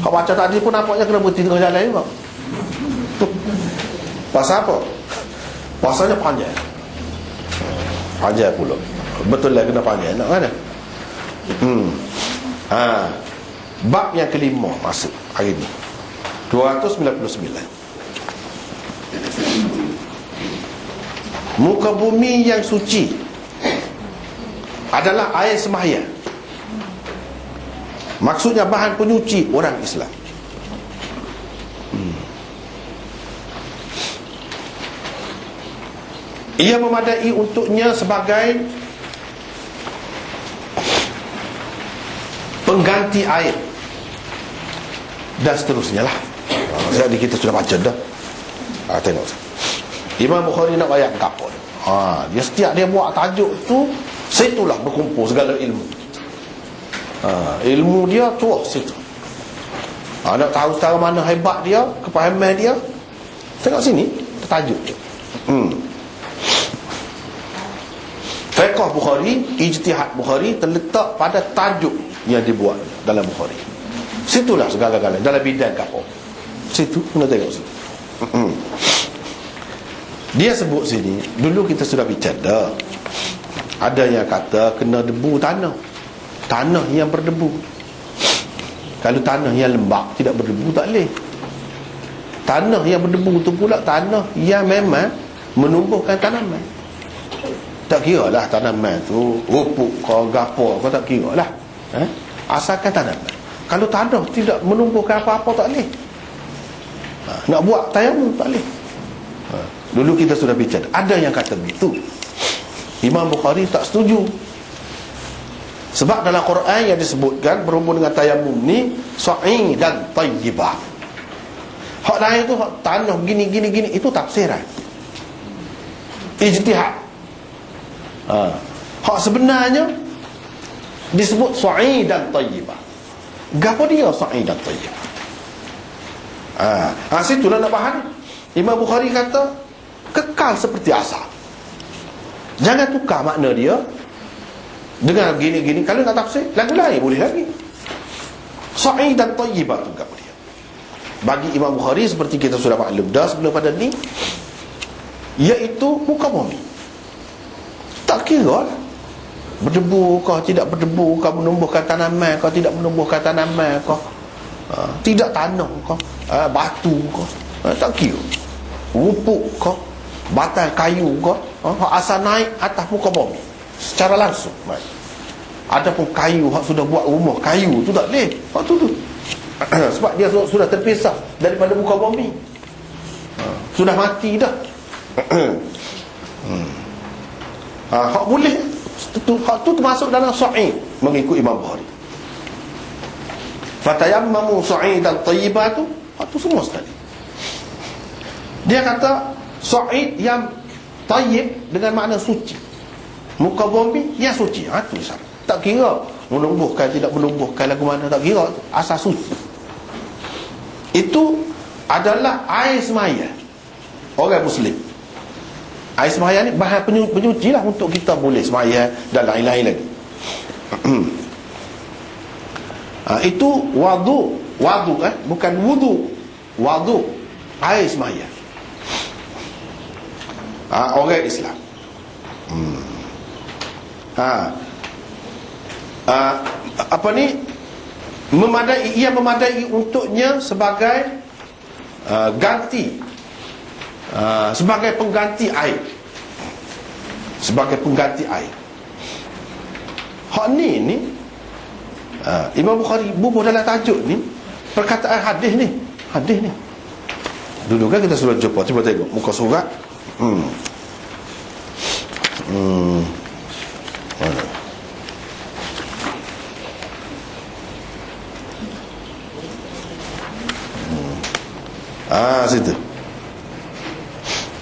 Hak baca tadi pun nampaknya kena berhenti tengah jalan juga. Pasal apa? Pasalnya panjang. Panjang pula. Betul lah kena panjang. Nak mana? Hmm. Ha. Bab yang kelima masuk hari ni. 299. Muka bumi yang suci adalah air sembahyang. Maksudnya bahan penyuci orang Islam. Hmm. Ia memadai untuknya sebagai pengganti air dan seterusnya lah. Jadi kita sudah baca dah. Ha, tengok. Imam Bukhari nak ayat kapal. Ha, dia setiap dia buat tajuk tu, situlah berkumpul segala ilmu. Ha, ilmu dia tu situ. Ha, nak tahu secara mana hebat dia, kepahaman dia, tengok sini, tajuk dia. Hmm. Fiqh Bukhari, ijtihad Bukhari terletak pada tajuk yang dibuat dalam Bukhari. Situlah segala-galanya dalam bidang kapal. Situ kena tengok situ. Hmm. Dia sebut sini, dulu kita sudah bicara. Ada yang kata kena debu tanah. Tanah yang berdebu. Kalau tanah yang lembab tidak berdebu tak boleh. Tanah yang berdebu tu pula tanah yang memang menumbuhkan tanaman. Tak kira lah tanaman tu rupuk kau gapo kau tak kira lah. Eh? Asalkan tanaman. Kalau tanah tidak menumbuhkan apa-apa tak boleh. Ha, nak buat tayamum tak boleh. Ha, dulu kita sudah bicara. Ada yang kata begitu. Imam Bukhari tak setuju. Sebab dalam Quran yang disebutkan berhubung dengan tayamum ni sa'i dan tayyibah. Hak lain tu hak tanah gini gini gini itu tafsiran. Ijtihad. Ha. Hak sebenarnya disebut sa'i dan tayyibah. Gapo dia sa'i dan tayyibah? Ha, ha situlah nak faham. Imam Bukhari kata kekal seperti asal. Jangan tukar makna dia dengan gini-gini kalau nak tafsir lagu lain boleh lagi. Sa'id dan tayyibah tu gapo dia. Bagi Imam Bukhari seperti kita sudah maklum dah sebelum pada ni iaitu muka bumi. Tak kira lah. Berdebu kau tidak berdebu kau menumbuhkan tanaman kau tidak menumbuhkan tanaman kau ha, tidak tanah kau ha, batu kau ha, tak kira rupuk kau batal kayu kau ha, asal naik atas muka bumi secara langsung baik. ada pun kayu hak sudah buat rumah kayu tu tak boleh. Hak tu tu. Sebab dia sudah terpisah daripada muka bumi. Ha, sudah mati dah. Ha, hak boleh. Tu, hak tu termasuk dalam sahih mengikut Imam Bukhari. Fatayammamu sa'idan tayyibatu. Hak tu semua sekali. Dia kata sa'id yang tayyib dengan makna suci muka bumi yang suci. Ha tu tak kira menumbuhkan tidak menumbuhkan lagu mana tak kira. Asas suci. Itu adalah air semaya orang muslim. Air semaya ni bahan penyuci lah untuk kita boleh semaya dan lain-lain lagi. Ha, itu wadu wadu eh? Bukan wudu. Wadu air semaya ha, orang Islam. Hmm. Ha. ha, apa ni? Memadai ia memadai untuknya sebagai uh, ganti. Uh, sebagai pengganti air. Sebagai pengganti air. Hak ni ni. Uh, Imam Bukhari bubuh dalam tajuk ni. Perkataan hadis ni. Hadis ni. Dulu kan kita sudah jumpa. Cuba tengok muka surat. Hmm. Hmm mana Ah situ.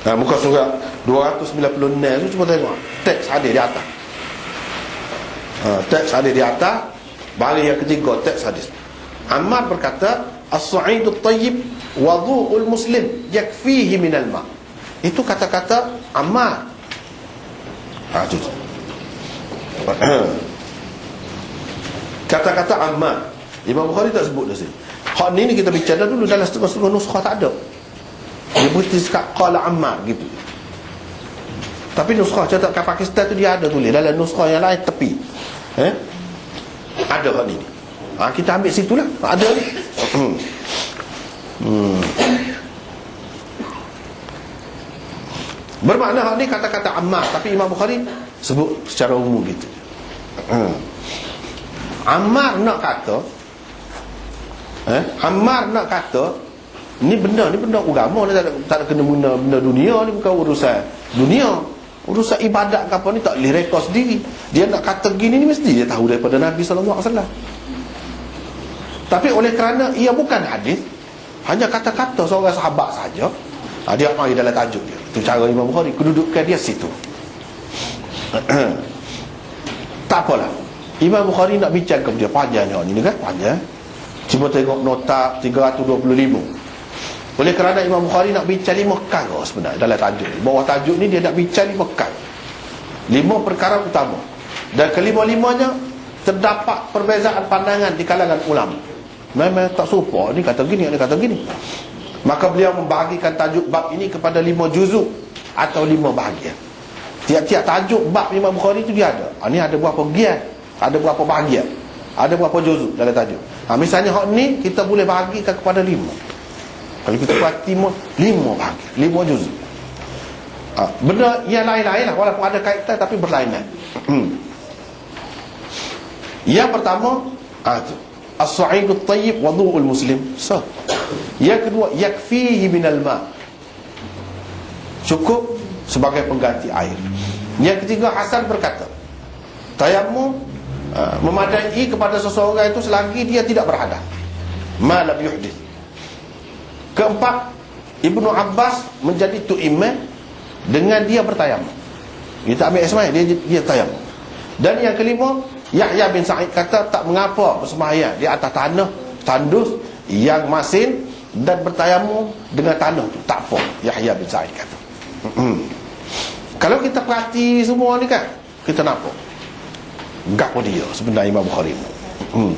Nah, muka surat 296 tu cuba tengok. Teks ada di atas. Ha, teks ada di atas. Baris yang ketiga teks hadis. Ammar berkata, "As-su'idu at-tayyib wudu'ul muslim yakfihi minal ma." Itu kata-kata Ammar. Ha. Kata-kata Ammar. Imam Bukhari tak sebut di sini. Hak ni ni kita bicara dulu dalam setengah-setengah nuskah tak ada. Dia berhenti sekat qala Ammar gitu. Tapi nuskah cetak kat Pakistan tu dia ada tulis dalam nuskah yang lain tepi. Eh? Ada hak ni. Ha, kita ambil situ lah. Ada ni. Hmm. hmm. Bermakna hak ni kata-kata Ammar tapi Imam Bukhari sebut secara umum gitu. Hmm. Ammar nak kata eh Ammar nak kata ni benda ni benda agama ni tak ada, tak ada kena benda, benda dunia ni bukan urusan dunia urusan ibadat ke apa ni tak boleh rekod sendiri. Dia nak kata gini ni mesti dia tahu daripada Nabi SAW tapi oleh kerana ia bukan hadis hanya kata-kata seorang sahabat saja ha, dia mari dalam tajuk dia. Itu cara Imam Bukhari kedudukan dia situ. Tak apalah. Imam Bukhari nak bincang ke dia panjangnya ni kan? Panjang. Cuba tengok nota 325 oleh kerana Imam Bukhari nak bincang lima perkara sebenarnya dalam tajuk ni. Bawah tajuk ni dia nak bincang lima perkara. Lima perkara utama. Dan kelima-limanya terdapat perbezaan pandangan di kalangan ulama. Memang tak serupa. Ni kata gini, ni kata gini. Maka beliau membahagikan tajuk bab ini kepada lima juzuk atau lima bahagian. Tiap-tiap tajuk bab Imam Bukhari itu dia ada. Ha, ni ada berapa bahagian? Ada berapa bahagian? Ada berapa juzuk dalam tajuk? Ha, misalnya hak ni kita boleh bahagikan kepada lima. Kalau kita perhati lima bahagi, lima juz. Ha, benda yang lain-lain lah walaupun ada kaitan tapi berlainan. Hmm. Yang pertama, ha, as-sa'idut tayyib wudu'ul muslim. So. Yang kedua, yakfihi minal ma. Cukup sebagai pengganti air. Yang ketiga, Hasan berkata, tayammum uh, memadai kepada seseorang itu selagi dia tidak berhadas. Ma lam yuhdith. Keempat, Ibnu Abbas menjadi tu'imah dengan dia bertayamum. Dia tak ambil ismail, dia dia tayamum. Dan yang kelima, Yahya bin Sa'id kata tak mengapa bersembahyang di atas tanah tandus yang masin dan bertayamum dengan tanah tu tak apa Yahya bin Sa'id kata kalau kita perhati semua ni kan kita nampak gak dia sebenarnya Imam Bukhari hmm.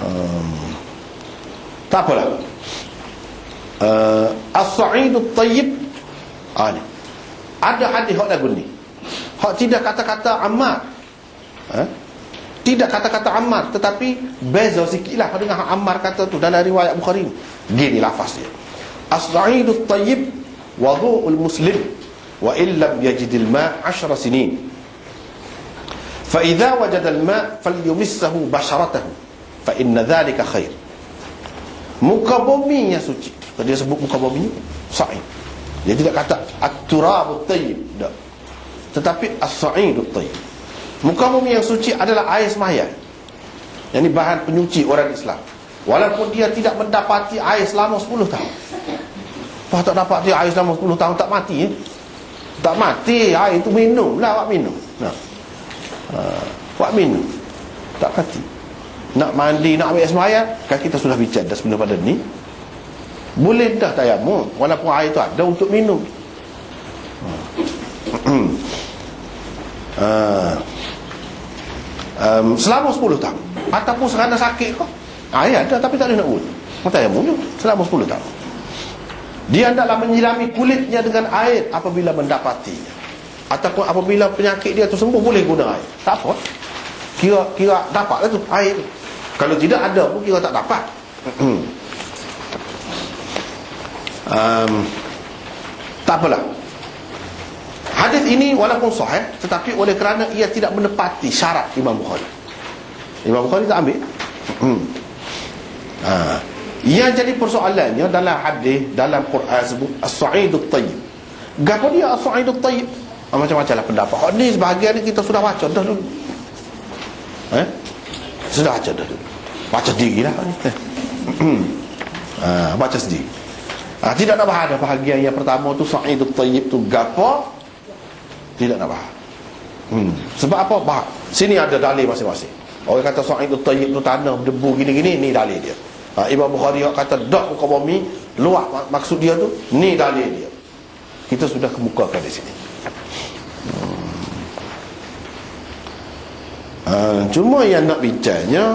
um. Tak apalah. Uh, As-sa'idut tayyib ah, ni. Ada hadis hak lagu ni. Hak tidak kata-kata Ammar. Ha? Tidak kata-kata Ammar tetapi beza sikitlah dengan hak Ammar kata tu dalam riwayat Bukhari ni. Gini lafaz dia. As-sa'idut tayyib wudu'ul muslim wa illam yajidil ma' 10 sinin. Fa idza wajada al-ma' falyumissahu basharatahu fa inna dhalika khair. Muka bumi yang suci Dia sebut muka bumi Sa'id. Dia tidak kata At-turabut tayyib Tak Tetapi As-sa'idut tayyib. Muka bumi yang suci adalah air semaya Yang ini bahan penyuci orang Islam. Walaupun dia tidak mendapati air selama 10 tahun. Apa tak dapat dia air selama 10 tahun Tak mati eh? Tak mati Air itu minum lah Wak minum. Nah. Uh, Wak minum. Tak mati nak mandi, nak ambil semayang kan kita sudah bincang dah sebenarnya pada ni. Boleh dah tayamum walaupun air tu ada untuk minum. Uh, um, selama 10 tahun. Ataupun serana sakit kok air ada tapi tak ada nak buat tayamum selama 10 tahun. Dia hendaklah menyirami kulitnya dengan air apabila mendapatinya. Ataupun apabila penyakit dia tu sembuh boleh guna air. Tak apa. Kira kira dapatlah tu air tu kalau tidak ada pun kira tak dapat. Um, Tak apalah. Hadis ini walaupun sahih Tetapi oleh kerana ia tidak menepati syarat Imam Bukhari. Imam Bukhari tak ambil? Hmm. ha. Yang jadi persoalannya dalam hadis Dalam Quran sebut As-Sa'idut Tayyib Gapa dia As-Sa'idut Tayyib ha, Macam-macam lah pendapat. Hadis sebahagian ni kita sudah baca dah dulu. Eh? Sudah baca dah Baca sendiri lah. Ha, Baca sendiri. Ha, Tidak nak bahas. Bahagian yang pertama tu Sa'idul Tayyib tu Gapa Tidak nak bahas. Hmm. Sebab apa? Bah Sini ada dalil masing-masing. Orang kata Sa'idul Tayyib tu tanah Debu gini-gini Ni dalil dia. Ha, Imam Bukhari kata Dok muka bumi Luak maksud dia tu Ni dalil dia. Kita sudah kemukakan di sini ha, Cuma yang nak bicaranya